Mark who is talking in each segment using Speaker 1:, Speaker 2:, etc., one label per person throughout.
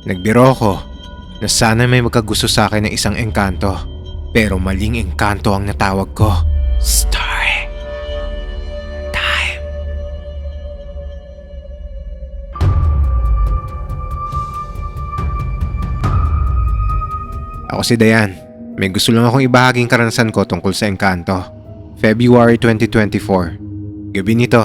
Speaker 1: Nagbiro ko na sana may magkagusto sa akin ng isang engkanto. Pero maling engkanto ang natawag ko. Star. Time. Ako si Dayan. May gusto lang akong ibahaging karanasan ko tungkol sa engkanto. February 2024. Gabi nito,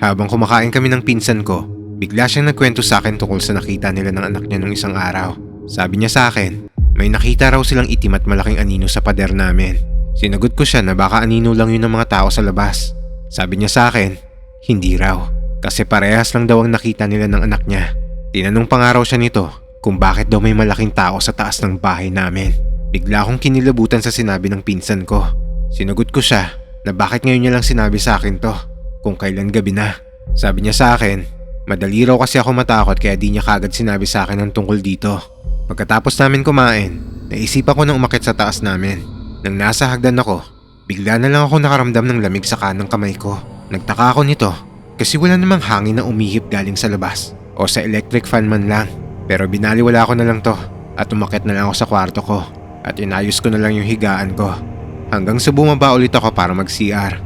Speaker 1: habang kumakain kami ng pinsan ko, bigla siyang nagkwento sa akin tungkol sa nakita nila ng anak niya nung isang araw. Sabi niya sa akin, may nakita raw silang itim at malaking anino sa pader namin. Sinagot ko siya na baka anino lang yun ng mga tao sa labas. Sabi niya sa akin, hindi raw. Kasi parehas lang daw ang nakita nila ng anak niya. Tinanong pa nga raw siya nito kung bakit daw may malaking tao sa taas ng bahay namin. Bigla akong kinilabutan sa sinabi ng pinsan ko. Sinagot ko siya na bakit ngayon niya lang sinabi sa akin to kung kailan gabi na. Sabi niya sa akin, madali raw kasi ako matakot kaya di niya kagad sinabi sa akin ang tungkol dito. Pagkatapos namin kumain, naisipan ko na umakit sa taas namin. Nang nasa hagdan ako, bigla na lang ako nakaramdam ng lamig sa kanang kamay ko. Nagtaka ako nito kasi wala namang hangin na umihip galing sa labas o sa electric fan man lang. Pero binaliwala ko na lang to at umakit na lang ako sa kwarto ko at inayos ko na lang yung higaan ko. Hanggang sa bumaba ulit ako para mag-CR.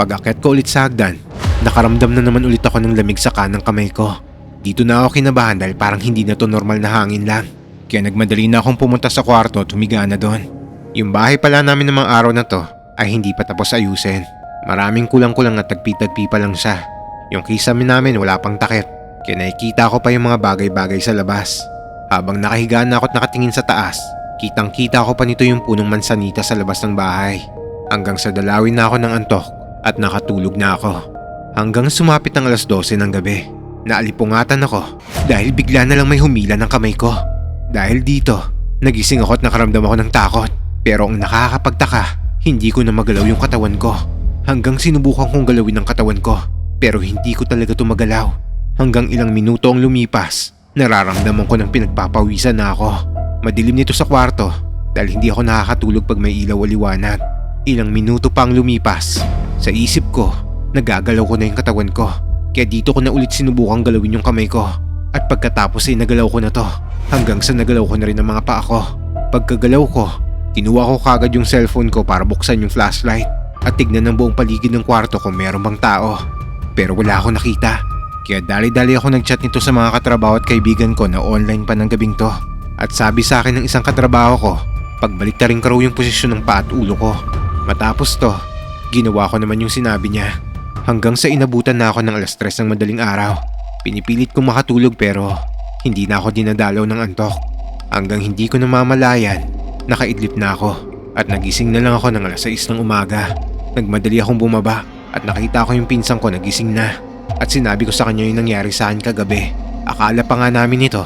Speaker 1: Pag akit ko ulit sa hagdan, nakaramdam na naman ulit ako ng lamig sa kanang kamay ko. Dito na ako kinabahan dahil parang hindi na to normal na hangin lang. Kaya nagmadali na akong pumunta sa kwarto at humiga na doon. Yung bahay pala namin ng mga araw na to ay hindi pa tapos ayusin. Maraming kulang-kulang at tagpi-tagpi pa lang siya. Yung kisame namin wala pang takip. Kaya nakikita ko pa yung mga bagay-bagay sa labas. Habang nakahiga na ako at nakatingin sa taas, kitang kita ko pa nito yung punong mansanita sa labas ng bahay. Hanggang sa dalawin na ako ng antok at nakatulog na ako. Hanggang sumapit ang alas 12 ng gabi. Naalipungatan ako dahil bigla na lang may humila ng kamay ko. Dahil dito, nagising ako at nakaramdam ako ng takot. Pero ang nakakapagtaka, hindi ko na magalaw yung katawan ko. Hanggang sinubukan kong galawin ang katawan ko. Pero hindi ko talaga tumagalaw. Hanggang ilang minuto ang lumipas, nararamdaman ko ng pinagpapawisan na ako. Madilim nito sa kwarto dahil hindi ako nakakatulog pag may ilaw o liwanag. Ilang minuto pa ang lumipas. Sa isip ko, nagagalaw ko na yung katawan ko. Kaya dito ko na ulit sinubukang galawin yung kamay ko. At pagkatapos ay nagalaw ko na to. Hanggang sa nagalaw ko na rin ang mga paa ko. Pagkagalaw ko, kinuha ko kagad yung cellphone ko para buksan yung flashlight. At tignan ng buong paligid ng kwarto kung meron bang tao. Pero wala akong nakita. Kaya dali-dali ako nagchat nito sa mga katrabaho at kaibigan ko na online pa ng gabing to. At sabi sa akin ng isang katrabaho ko, pagbalik ta rin raw yung posisyon ng paa at ulo ko. Matapos to, ginawa ko naman yung sinabi niya. Hanggang sa inabutan na ako ng alas tres ng madaling araw. Pinipilit kong makatulog pero hindi na ako dinadalaw ng antok. Hanggang hindi ko namamalayan, nakaidlip na ako at nagising na lang ako ng alas 6 ng umaga. Nagmadali akong bumaba at nakita ko yung pinsang ko nagising na. At sinabi ko sa kanya yung nangyari sa akin kagabi. Akala pa nga namin ito,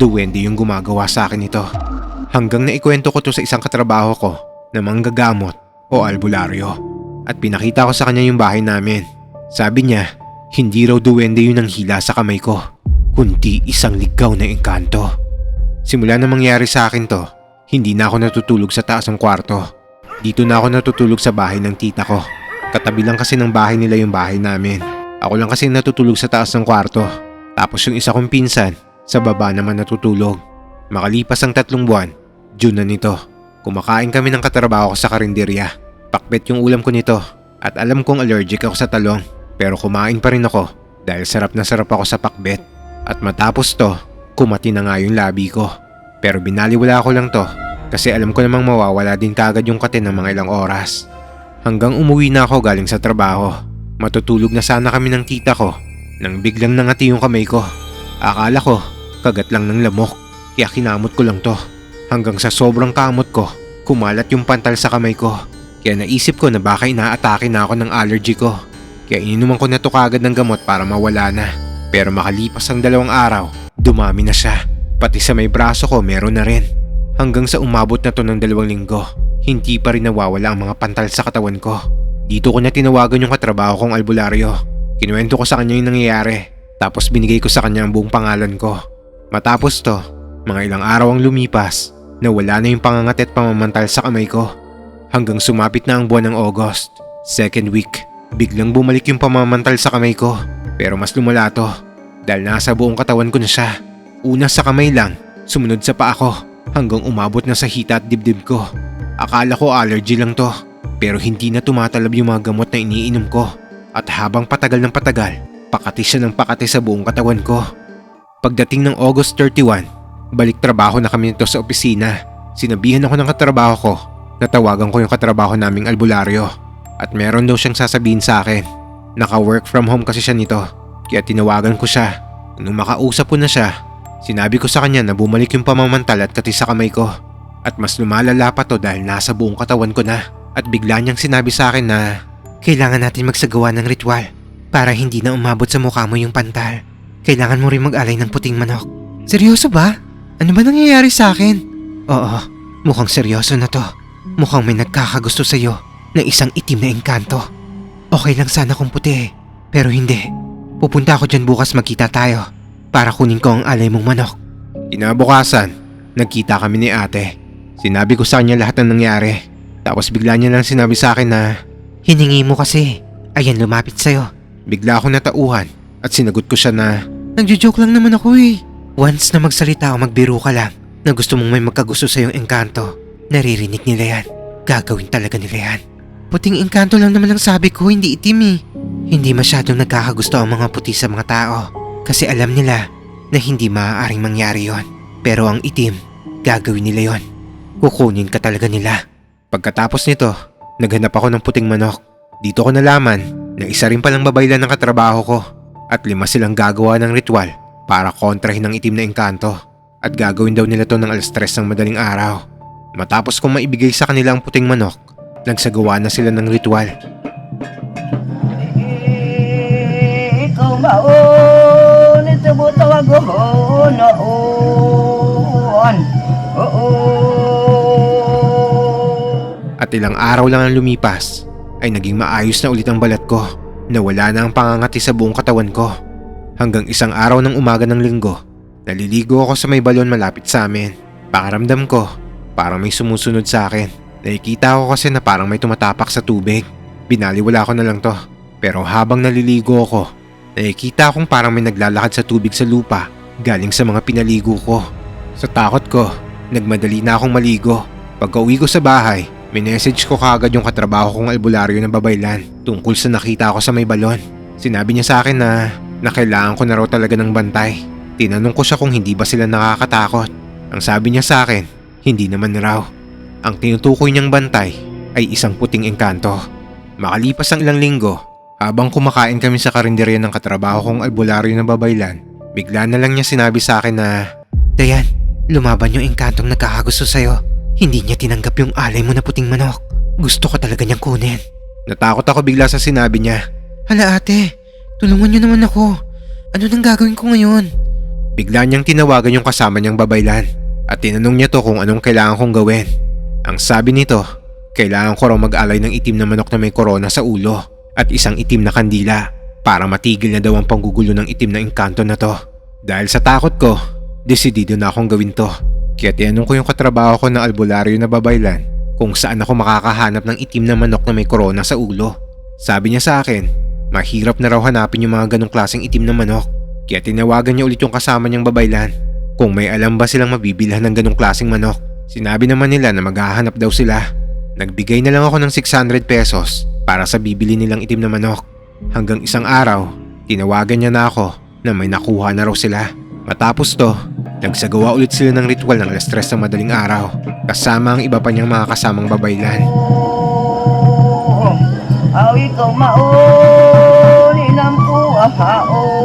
Speaker 1: duwende yung gumagawa sa akin ito. Hanggang naikwento ko to sa isang katrabaho ko na manggagamot o albularyo. At pinakita ko sa kanya yung bahay namin. Sabi niya, hindi raw duwende yun ang hila sa kamay ko, kundi isang ligaw na engkanto. Simula na mangyari sa akin to, hindi na ako natutulog sa taas ng kwarto. Dito na ako natutulog sa bahay ng tita ko. Katabi lang kasi ng bahay nila yung bahay namin. Ako lang kasi natutulog sa taas ng kwarto. Tapos yung isa kong pinsan, sa baba naman natutulog. Makalipas ang tatlong buwan, June na nito. Kumakain kami ng katrabaho ko sa karinderya. Pakbet yung ulam ko nito at alam kong allergic ako sa talong. Pero kumain pa rin ako dahil sarap na sarap ako sa pakbet. At matapos to, kumati na nga yung labi ko. Pero binaliwala ko lang to kasi alam ko namang mawawala din kagad yung kate ng mga ilang oras. Hanggang umuwi na ako galing sa trabaho. Matutulog na sana kami ng tita ko nang biglang nangati yung kamay ko. Akala ko, kagat lang ng lamok kaya kinamot ko lang to. Hanggang sa sobrang kamot ko, kumalat yung pantal sa kamay ko. Kaya naisip ko na baka inaatake na ako ng allergy ko. Kaya ininuman ko na to kagad ng gamot para mawala na. Pero makalipas ang dalawang araw, dumami na siya. Pati sa may braso ko meron na rin. Hanggang sa umabot na to ng dalawang linggo, hindi pa rin nawawala ang mga pantal sa katawan ko. Dito ko na tinawagan yung katrabaho kong albularyo. Kinuwento ko sa kanya yung nangyayari. Tapos binigay ko sa kanya ang buong pangalan ko. Matapos to, mga ilang araw ang lumipas, nawala na yung pangangat at pamamantal sa kamay ko. Hanggang sumapit na ang buwan ng August, second week, biglang bumalik yung pamamantal sa kamay ko. Pero mas lumala to, dahil nasa buong katawan ko na siya. Una sa kamay lang, Sumunod sa paa ko hanggang umabot na sa hita at dibdib ko. Akala ko allergy lang to pero hindi na tumatalab yung mga gamot na iniinom ko. At habang patagal ng patagal, pakati siya ng pakati sa buong katawan ko. Pagdating ng August 31, balik trabaho na kami nito sa opisina. Sinabihan ako ng katrabaho ko na tawagan ko yung katrabaho naming albularyo. At meron daw siyang sasabihin sa akin. Naka-work from home kasi siya nito. Kaya tinawagan ko siya. Nung makausap ko na siya, sinabi ko sa kanya na bumalik yung pamamantal at kati sa kamay ko. At mas lumalala pa to dahil nasa buong katawan ko na. At bigla niyang sinabi sa akin na kailangan natin magsagawa ng ritual para hindi na umabot sa mukha mo yung pantal. Kailangan mo rin mag-alay ng puting manok. Seryoso ba? Ano ba nangyayari sa akin? Oo, mukhang seryoso na to. Mukhang may nagkakagusto sa'yo na isang itim na engkanto. Okay lang sana kung puti, pero hindi. Pupunta ako dyan bukas magkita tayo para kunin ko ang alay mong manok. Kinabukasan, nagkita kami ni ate. Sinabi ko sa kanya lahat ng nangyari. Tapos bigla niya lang sinabi sa akin na Hiningi mo kasi. Ayan lumapit sa'yo. Bigla ako natauhan at sinagot ko siya na Nagjo-joke lang naman ako eh. Once na magsalita o magbiro ka lang na gusto mong may magkagusto sa iyong engkanto, naririnig nila yan. Gagawin talaga nila yan. Puting engkanto lang naman ang sabi ko, hindi itim eh. Hindi masyadong nagkakagusto ang mga puti sa mga tao kasi alam nila na hindi maaaring mangyari yon. Pero ang itim, gagawin nila yon. Kukunin ka talaga nila. Pagkatapos nito, naghanap ako ng puting manok. Dito ko nalaman na isa rin palang babaylan ng katrabaho ko at lima silang gagawa ng ritual para kontrahin ang itim na engkanto at gagawin daw nila to ng alas tres ng madaling araw. Matapos kong maibigay sa kanila ang puting manok, nagsagawa na sila ng ritual.
Speaker 2: Ikaw maon, ito mo tawag ko noon. Oo.
Speaker 1: At ilang araw lang ang lumipas ay naging maayos na ulit ang balat ko na wala na ang pangangati sa buong katawan ko. Hanggang isang araw ng umaga ng linggo, naliligo ako sa may balon malapit sa amin. Pakaramdam ko, parang may sumusunod sa akin. Nakikita ko kasi na parang may tumatapak sa tubig. Binaliwala ko na lang to. Pero habang naliligo ako, nakikita akong parang may naglalakad sa tubig sa lupa galing sa mga pinaligo ko. Sa takot ko, nagmadali na akong maligo. Pagka uwi ko sa bahay, minessage ko kaagad yung katrabaho kong albularyo ng babaylan tungkol sa nakita ko sa may balon. Sinabi niya sa akin na, na ko na raw talaga ng bantay. Tinanong ko siya kung hindi ba sila nakakatakot. Ang sabi niya sa akin, hindi naman raw. Ang tinutukoy niyang bantay ay isang puting engkanto. Makalipas ang ilang linggo, habang kumakain kami sa karinderya ng katrabaho kong albularyo ng babaylan, bigla na lang niya sinabi sa akin na, Dayan, lumaban yung engkantong nagkakagusto sa'yo. Hindi niya tinanggap yung alay mo na puting manok. Gusto ko talaga niyang kunin. Natakot ako bigla sa sinabi niya. Hala ate, tulungan niyo naman ako. Ano nang gagawin ko ngayon? Bigla niyang tinawagan yung kasama niyang babaylan at tinanong niya to kung anong kailangan kong gawin. Ang sabi nito, kailangan ko raw mag-alay ng itim na manok na may korona sa ulo at isang itim na kandila para matigil na daw ang panggugulo ng itim na engkanto na to. Dahil sa takot ko, desidido na akong gawin to. Kaya tinanong ko yung katrabaho ko ng albularyo na babaylan kung saan ako makakahanap ng itim na manok na may korona sa ulo. Sabi niya sa akin, mahirap na raw hanapin yung mga ganong klaseng itim na manok. Kaya tinawagan niya ulit yung kasama niyang babaylan kung may alam ba silang mabibilhan ng ganong klaseng manok. Sinabi naman nila na maghahanap daw sila. Nagbigay na lang ako ng 600 pesos para sa bibili nilang itim na manok. Hanggang isang araw, tinawagan niya na ako na may nakuha na raw sila. Matapos to, nagsagawa ulit sila ng ritual ng alas 3 ng madaling araw kasama ang iba pa niyang mga kasamang babaylan.
Speaker 2: Aw ikaw maon, inam ko ahaon.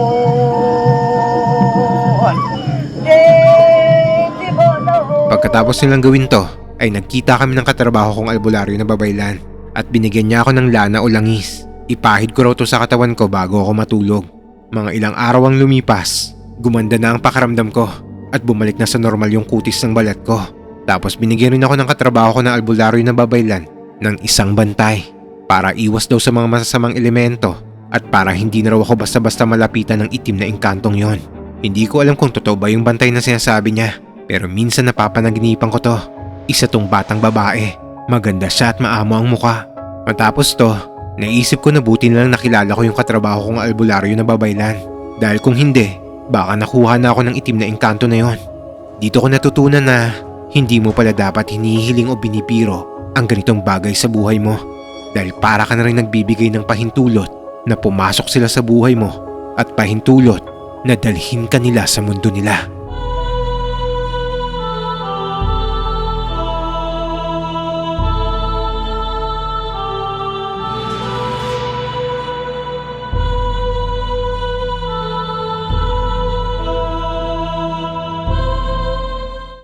Speaker 1: Pagkatapos nilang gawin to, ay nagkita kami ng katrabaho kong albularyo na babaylan at binigyan niya ako ng lana o langis. Ipahid ko raw to sa katawan ko bago ako matulog. Mga ilang araw ang lumipas, gumanda na ang pakaramdam ko at bumalik na sa normal yung kutis ng balat ko. Tapos binigyan rin ako ng katrabaho ko ng albularyo na babaylan ng isang bantay para iwas daw sa mga masasamang elemento at para hindi na raw ako basta-basta malapitan ng itim na engkantong yon. Hindi ko alam kung totoo ba yung bantay na sinasabi niya pero minsan napapanaginipan ko to. Isa tong batang babae. Maganda siya at maamo ang muka. Matapos to, naisip ko na buti na lang nakilala ko yung katrabaho kong albularyo na babaylan. Dahil kung hindi, baka nakuha na ako ng itim na engkanto na yon. Dito ko natutunan na hindi mo pala dapat hinihiling o binibiro ang ganitong bagay sa buhay mo dahil para ka na rin nagbibigay ng pahintulot na pumasok sila sa buhay mo at pahintulot na dalhin ka nila sa mundo nila.